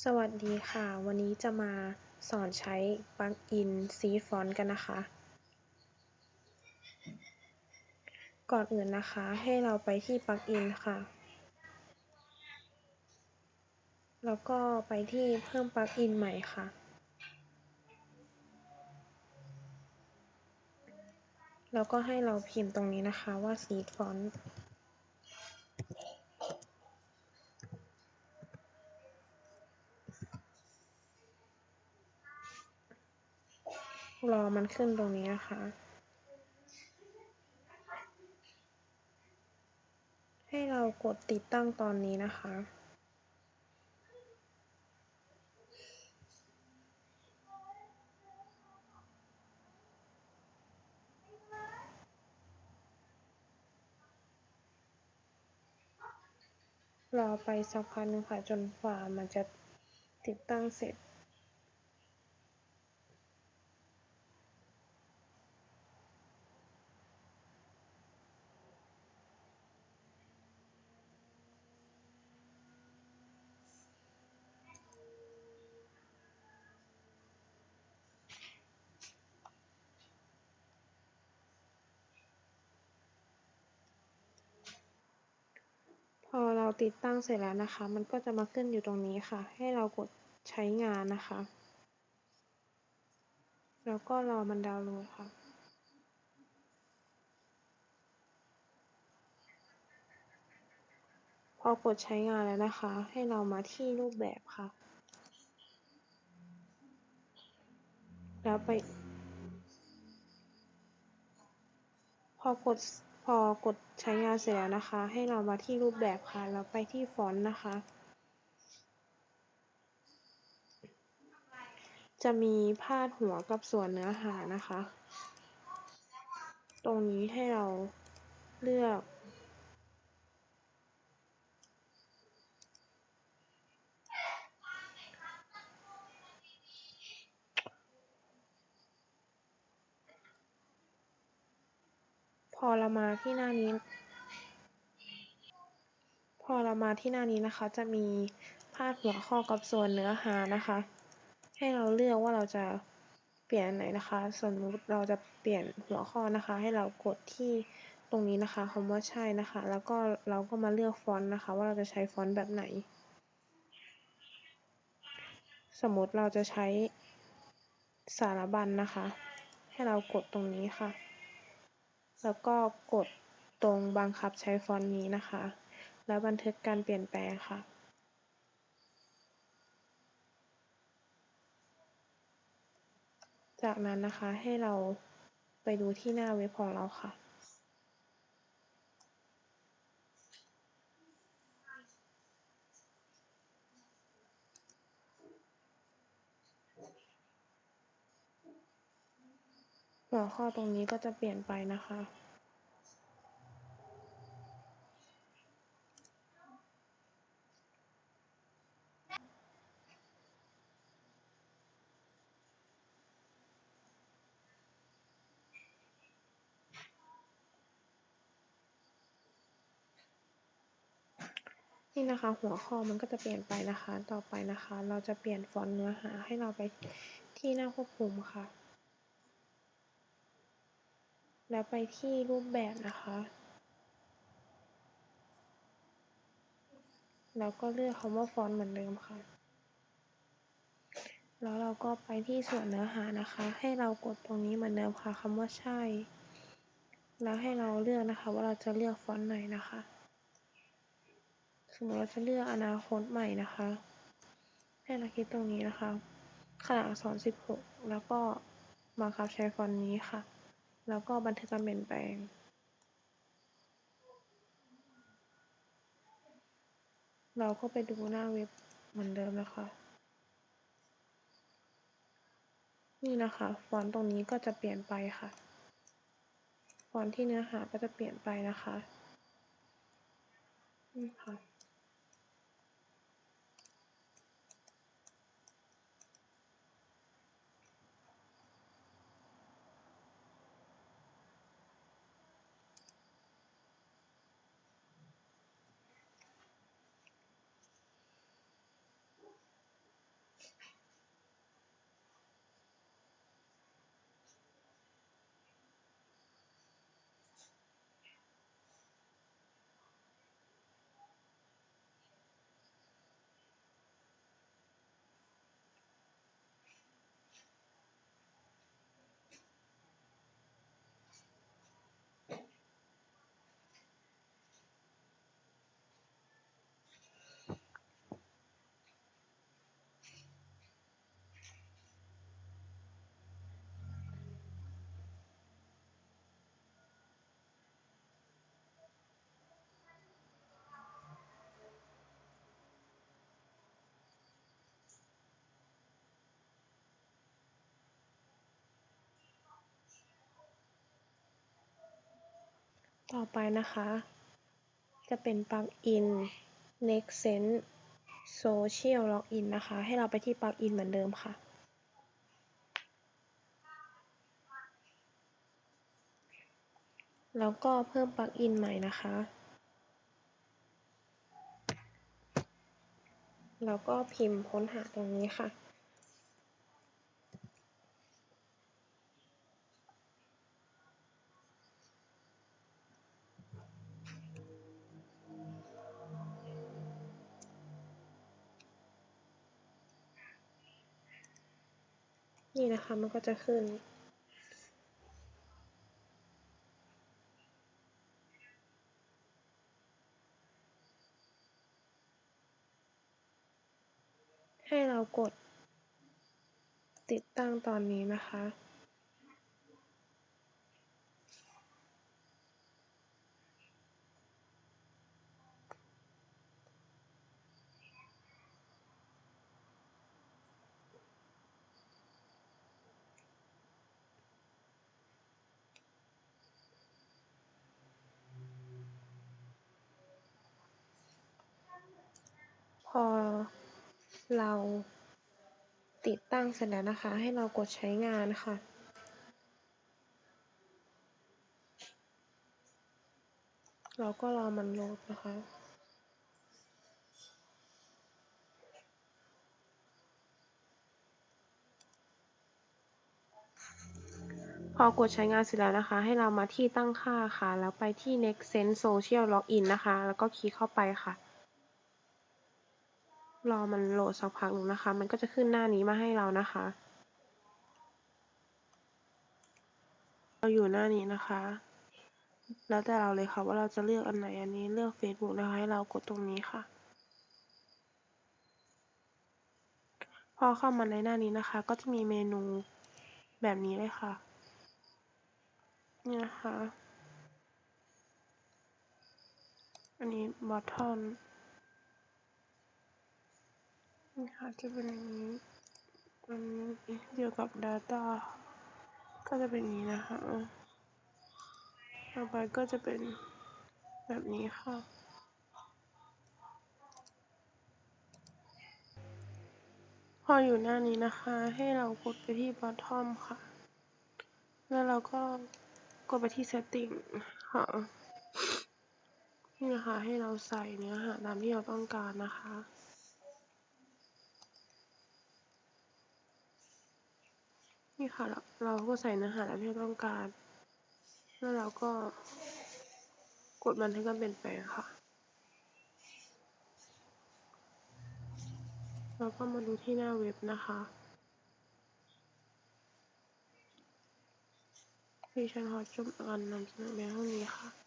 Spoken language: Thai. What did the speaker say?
สวัสดีค่ะ วันนี้จะมาสอนใช้ปลั๊กอิน Seed Font กันนะคะ ก่อนอื่นนะคะให้เราไปที่ปลั๊กอินค่ะ แล้วก็ไปที่เพิ่มปลั๊กอินใหม่ค่ะ แล้วก็ให้เราพิมพ์ตรงนี้นะคะว่า Seed Font รอมันขึ้นตรงนี้นะคะ ให้เรากดติดตั้งตอนนี้นะคะรอไปสักพักนึงค่ะจนกว่ามันจะติดตั้งเสร็จ ติดตั้งเสร็จแล้วนะคะ มันก็จะมาขึ้นอยู่ตรงนี้ค่ะ ให้เรากดใช้งานนะคะ แล้วก็รอมันดาวน์โหลดค่ะพอกดใช้งานแล้วนะคะ ให้เรามาที่รูปแบบค่ะ แล้วไป พอกด พอกดใช้งานเสร็จแล้วนะคะ ให้เรามาที่รูปแบบค่ะ แล้วไปที่ฟอนต์นะคะ จะมีพาดหัวกับส่วนเนื้อหานะคะ ตรงนี้ให้เราเลือก อเรามาที่หน้านี้ พอเรามาที่หน้านี้นะคะ จะมีพาดหัวข้อกับส่วนเนื้อหานะคะ ให้เราเลือกว่าเราจะเปลี่ยนอันไหนนะคะ สมมติเราจะเปลี่ยนหัวข้อนะคะ ให้เรากดที่ตรงนี้นะคะคำว่าใช่นะคะ แล้วก็เราก็มาเลือกฟอนต์นะคะ ว่าเราจะใช้ฟอนต์แบบไหน สมมติเราจะใช้สารบัญนะคะ ให้เรากดตรงนี้ค่ะ แล้วก็กดตรงบังคับใช้ฟอนต์นี้นะคะ แล้วบันทึกการเปลี่ยนแปลงค่ะจากนั้นนะคะให้เราไปดูที่หน้าเว็บของเราค่ะ หัวข้อตรงนี้ก็จะเปลี่ยนไปนะคะ นี่นะคะ หัวข้อมันก็จะเปลี่ยนไปนะคะ ต่อไปนะคะ เราจะเปลี่ยนฟอนต์เนื้อหาให้เราไปที่หน้าควบคุมค่ะ แล้วไปที่รูปแบบนะคะ แล้วก็เลือกคำว่าฟอนต์เหมือนเดิมค่ะ แล้วเราก็ไปที่ส่วนเนื้อหานะคะ ให้เรากดตรงนี้เหมือนเดิมค่ะคำว่าใช่ แล้วให้เราเลือกนะคะ ว่าเราจะเลือกฟอนต์ไหนนะคะ สมมติเราจะเลือกอนาคตใหม่นะคะ ให้เราคลิกตรงนี้นะคะขนาดอักษร 16 แล้วก็บังคับใช้ฟอนต์นี้ค่ะ แล้วก็บันทึกการเปลี่ยนแปลงเราก็ไปดูหน้าเว็บเหมือนเดิมนะคะ นี่นะคะ ฟอนต์ตรงนี้ก็จะเปลี่ยนไปค่ะ ฟอนต์ที่เนื้อหาก็จะเปลี่ยนไปนะคะนี่ค่ะ ต่อไปนะคะ จะเป็นปลั๊กอิน Nextsense Social Login นะคะ ให้เราไปที่ปลั๊กอินเหมือนเดิมค่ะ แล้วก็เพิ่มปลั๊กอินใหม่นะคะ แล้วก็พิมพ์ค้นหาตรงนี้ค่ะ นี่นะคะมันก็จะขึ้น ให้เรากดติดตั้งตอนนี้นะคะ พอเราติดตั้งเสร็จแล้วนะคะ ให้เรากดใช้งานค่ะ เราก็รอมันโหลดนะคะพอกดใช้งานเสร็จแล้วนะคะ ให้เรามาที่ตั้งค่าค่ะ แล้วไปที่ Nextsense Social Login นะคะ แล้วก็คลิกเข้าไปค่ะ รอมันโหลดสักพักหนึ่งนะคะ มันก็จะขึ้นหน้านี้มาให้เรานะคะ เราอยู่หน้านี้นะคะ แล้วแต่เราเลยค่ะว่าเราจะเลือกอันไหนอันนี้เลือก Facebook นะคะให้เรากดตรงนี้ค่ะ พอเข้ามาในหน้านี้นะคะ ก็จะมีเมนูแบบนี้เลยค่ะ นี่นะคะ อันนี้ bottom นี่ค่ะจะเป็นอย่างนี้อันนี้เกี่ยวกับ data ก็จะเป็นอย่างนี้นะคะต่อไปก็จะเป็นแบบนี้ค่ะ พออยู่หน้านี้นะคะ ให้เรากดไปที่ bottom ค่ะ แล้วเราก็กดไปที่ setting ค่ะนี่นะคะให้เราใส่เนื้อหาตามที่เราต้องการนะคะ นี่ค่ะ เราก็ใส่เนื้อหาตามที่เราต้องการ แล้วเราก็กดบันทึกการเปลี่ยนแปลงค่ะแล้วก็มาดูที่หน้าเว็บนะคะดิฉันขอจบการนำเสนอเพียงเท่านี้ค่ะ